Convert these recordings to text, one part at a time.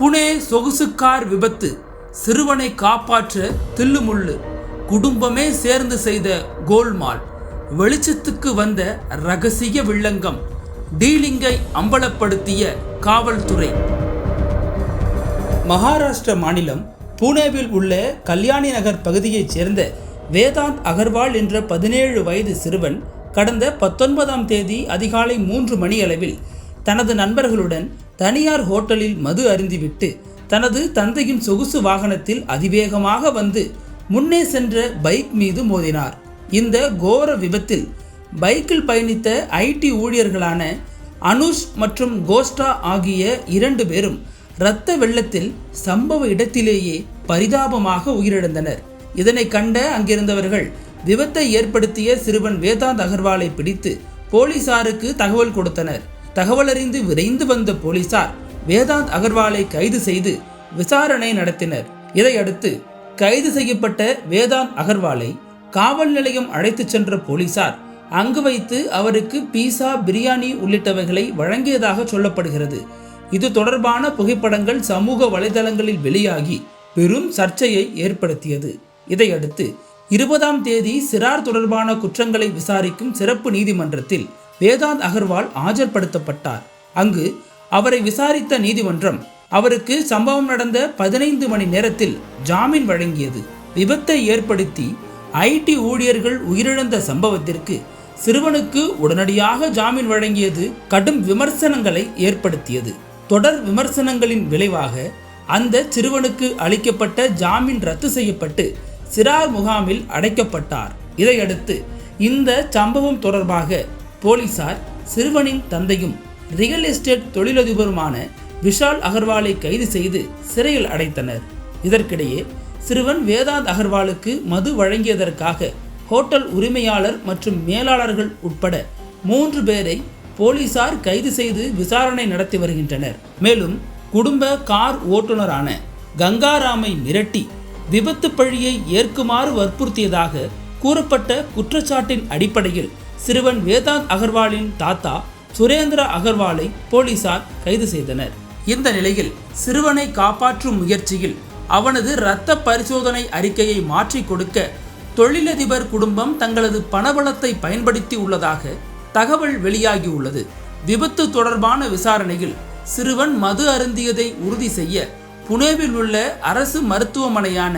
புனே சொகுசு கார் விபத்து. சிறுவனை காப்பாற்ற தில்லுமுள்ளு. குடும்பமே சேர்ந்து செய்த கோல்மால். வெளிச்சத்துக்கு வந்த ரகசிய வில்லங்கம். டீலிங்கை அம்பலப்படுத்திய காவல்துறை. மகாராஷ்டிர மாநிலம் புனேவில் உள்ள கல்யாணி நகர் பகுதியைச் சேர்ந்த வேதாந்த் அகர்வால் என்ற பதினேழு வயது சிறுவன் கடந்த பத்தொன்பதாம் தேதி அதிகாலை மூன்று மணி அளவில் தனது நண்பர்களுடன் தனியார் ஹோட்டலில் மது அருந்திவிட்டு தனது தந்தையின் சொகுசு வாகனத்தில் அதிவேகமாக வந்து முன்னே சென்ற பைக் மீது மோதினார். இந்த கோர விபத்தில் பைக்கில் பயணித்த ஐடி ஊழியர்களான அனுஷ் மற்றும் கோஸ்டா ஆகிய இரண்டு பேரும் இரத்த வெள்ளத்தில் சம்பவ இடத்திலேயே பரிதாபமாக உயிரிழந்தனர். இதனை கண்ட அங்கிருந்தவர்கள் விபத்தை ஏற்படுத்திய சிறுவன் வேதாந்த் அகர்வாலை பிடித்து போலீசாருக்கு தகவல் கொடுத்தனர். தகவலறிந்து விரைந்து வந்த போலீசார் வேதாந்த் அகர்வாலை கைது செய்து விசாரணை நடத்தினர். இதையடுத்து கைது செய்யப்பட்ட வேதாந்த் அகர்வாலை காவல் நிலையம் அழைத்துச் சென்ற போலீசார் அங்கு வைத்து அவருக்கு பீஸா பிரியாணி உள்ளிட்டவைகளை வழங்கியதாக சொல்லப்படுகிறது. இது தொடர்பான புகைப்படங்கள் சமூக வலைதளங்களில் வெளியாகி பெரும் சர்ச்சையை ஏற்படுத்தியது. இதையடுத்து இருபதாம் தேதி சிறார் தொடர்பான குற்றங்களை விசாரிக்கும் சிறப்பு நீதிமன்றத்தில் வேதாந்த் அகர்வால் ஆஜர்படுத்தப்பட்டார். அங்கு அவரை விசாரித்த நீதிமன்றம் அவருக்கு சம்பவம் நடந்த பதினைந்து மணி நேரத்தில் ஜாமீன் வழங்கியது. விபத்தை ஏற்படுத்தி ஐடி ஊழியர்கள் உயிரிழந்த சம்பவத்திற்கு சிறுவனுக்கு உடனடியாக ஜாமீன் வழங்கியது கடும் விமர்சனங்களை ஏற்படுத்தியது. தொடர் விமர்சனங்களின் விளைவாக அந்த சிறுவனுக்கு அளிக்கப்பட்ட ஜாமீன் ரத்து செய்யப்பட்டு சிறார் முகாமில் அடைக்கப்பட்டார். இதையடுத்து இந்த சம்பவம் தொடர்பாக போலீசார் சிறுவனின் தந்தையும் ரியல் எஸ்டேட் தொழிலதிபருமான விஷால் அகர்வாலை கைது செய்து சிறையில் அடைத்தனர். இதற்கிடையே சிறுவன் வேதாந்த் அகர்வாலுக்கு மது வழங்கியதற்காக ஹோட்டல் உரிமையாளர் மற்றும் மேலாளர்கள் உட்பட மூன்று பேரை போலீசார் கைது செய்து விசாரணை நடத்தி வருகின்றனர். மேலும் குடும்ப கார் ஓட்டுநரான கங்காராமை மிரட்டி விபத்து பழியை ஏற்குமாறு வற்புறுத்தியதாக கூறப்பட்ட குற்றச்சாட்டின் அடிப்படையில் சிறுவன் வேதாந்த் அகர்வாலின் தாத்தா சுரேந்திர அகர்வாலை போலீசார் கைது செய்தனர். இந்த நிலையில் சிறுவனை காப்பாற்றும் முயற்சியில் அவனது இரத்த பரிசோதனை அறிக்கையை மாற்றிக் கொடுக்க தொழிலதிபர் குடும்பம் தங்களது பணபலத்தை பயன்படுத்தி உள்ளதாக தகவல் வெளியாகியுள்ளது. விபத்து தொடர்பான விசாரணையில் சிறுவன் மது அருந்தியதை உறுதி செய்ய புனேவில் உள்ள அரசு மருத்துவமனையான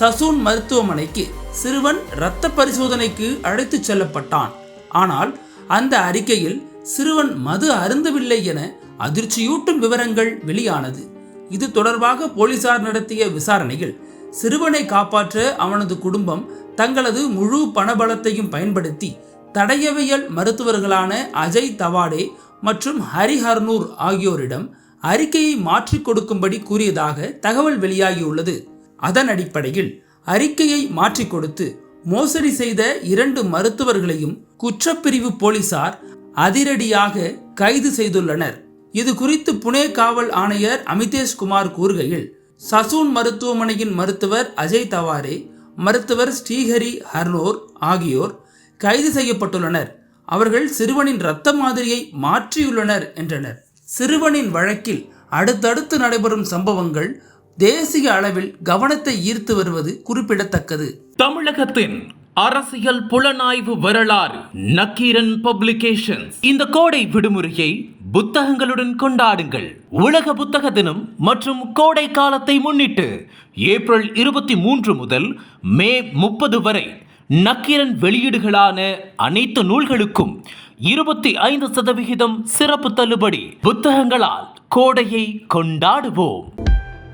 சசூன் மருத்துவமனைக்கு சிறுவன் இரத்த பரிசோதனைக்கு அழைத்துச் செல்லப்பட்டான். ஆனால் அந்த அறிக்கையில் சிறுவன் மது அருந்தவில்லை என அதிர்ச்சியூட்டும் விவரங்கள் வெளியானது. இது தொடர்பாக போலீசார் நடத்திய விசாரணையில் சிறுவனை காப்பாற்ற அவனது குடும்பம் தங்களது முழு பணபலத்தையும் பயன்படுத்தி தடயவியல் மருத்துவர்களான அஜய் தவாடே மற்றும் ஹரிஹர்னூர் ஆகியோரிடம் அறிக்கையை மாற்றிக் கொடுக்கும்படி கூறியதாக தகவல் வெளியாகியுள்ளது. அதன் அடிப்படையில் அறிக்கையை மாற்றிக் கொடுத்து மோசடி செய்த இரண்டு மருத்துவர்களையும் குற்றப்பிரிவு போலீசார் அதிரடியாக கைது செய்துள்ளனர். இது குறித்து புனே காவல் ஆணையர் அமிதேஷ் குமார் கூறுகையில் சசூன் மருத்துவமனையின் மருத்துவர் அஜய் தவாரே மருத்துவர் ஸ்ரீஹரி ஹர்னோர் ஆகியோர் கைது செய்யப்பட்டுள்ளனர். அவர்கள் சிறுவனின் இரத்த மாதிரியை மாற்றியுள்ளனர் என்றனர். சிறுவனின் வழக்கில் அடுத்தடுத்து நடைபெறும் சம்பவங்கள் தேசிய அளவில் கவனத்தை ஈர்த்து வருவது குறிப்பிடத்தக்கது. தமிழகத்தின் அரசியல் புலனாய்வு வரலாறு நக்கீரன் பப்ளிகேஷன்ஸ். இந்த கோடை விடுமுறையை புத்தகங்களுடன் கொண்டாடுங்கள். உலக புத்தக தினம் மற்றும் கோடை காலத்தை முன்னிட்டு ஏப்ரல் இருபத்தி மூன்று முதல் மே முப்பது வரை நக்கீரன் வெளியீடுகளான அனைத்து நூல்களுக்கும் இருபத்தி ஐந்து சதவிகிதம் சிறப்பு தள்ளுபடி புத்தகங்களால் கோடையை கொண்டாடுவோம்.